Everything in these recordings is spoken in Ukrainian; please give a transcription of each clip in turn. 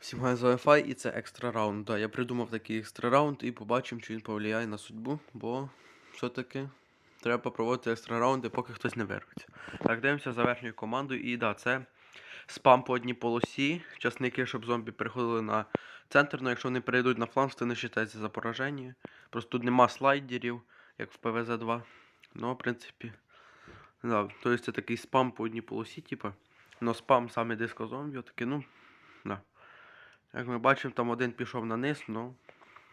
Всім гай за Wi-Fi і це екстра раунд. Да, я придумав такий екстра раунд і побачимо, чи він повлияє на судьбу, бо все-таки треба проводити екстра раунди, поки хтось не вирветься. Так, дивимося за верхньою командою. І да, це спам по одній полосі. Часники, щоб зомбі переходили на центр, але якщо вони перейдуть на фланг, то не вважається за пораження. Просто тут нема слайдерів, як в ПВЗ 2. Ну, в принципі. Да, тобто це такий спам по одній полосі, типа. Но спам саме диско зомбі, такий, ну. Як ми бачимо, там один пішов на низ, ну.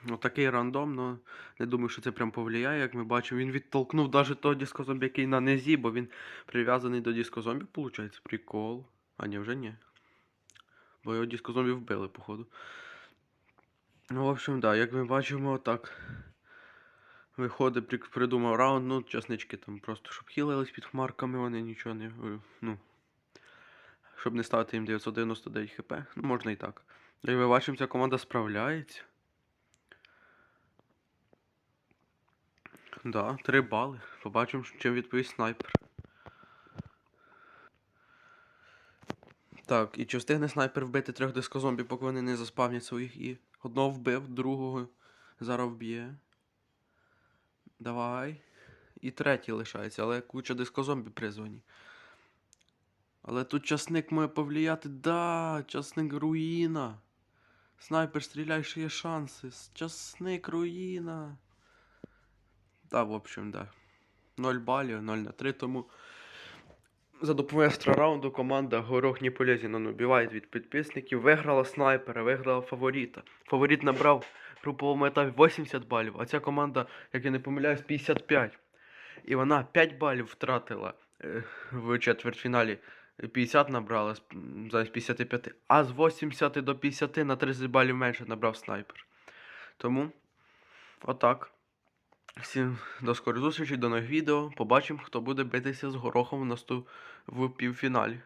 Ну такий рандом, ну не думаю, що це прям повлияє. Як ми бачимо, він відтолкнув навіть того дискозомбі, який на низі, бо він прив'язаний до дискозомбі, виходить. Прикол. А ні, вже ні. Бо його дискозомбі вбили, походу. Ну, в общем, да, як ми бачимо, так. Виходить, придумав раунд, ну, часнички там просто, щоб хілились під хмарками, вони нічого не. Ну. Щоб не ставити їм 999 хп. Ну, можна і так. Як ми бачимо, ця команда справляється. Да, 3 бали. Побачимо, чим відповість снайпер. Так, і чи встигне снайпер вбити трьох дискозомбі, поки вони не заспавнять своїх і. Одного вбив, другого зараз вб'є. Давай. І третій лишається, але куча дискозомбі призвані. Але тут часник може повлияти. Да, часник руїна. Снайпер стріляй, ще є шанси. Часник руїна. Да, в общем, да. 0 балів, 0 на 3, тому за допомогою раунду команда Горох не полезен, убиває від підписників. Виграла снайпера, виграла фаворита. Фаворит набрав в груповому етапі 80 балів, а ця команда, як я не помиляюсь, 55. І вона 5 балів втратила е, в четвертьфіналі. 50 набрали замість 55. А з 80 до 50 на 30 балів менше набрав снайпер. Тому, отак. Всім до скорої зустрічі, до нових відео. Побачимо, хто буде битися з горохом в наступ в півфіналі.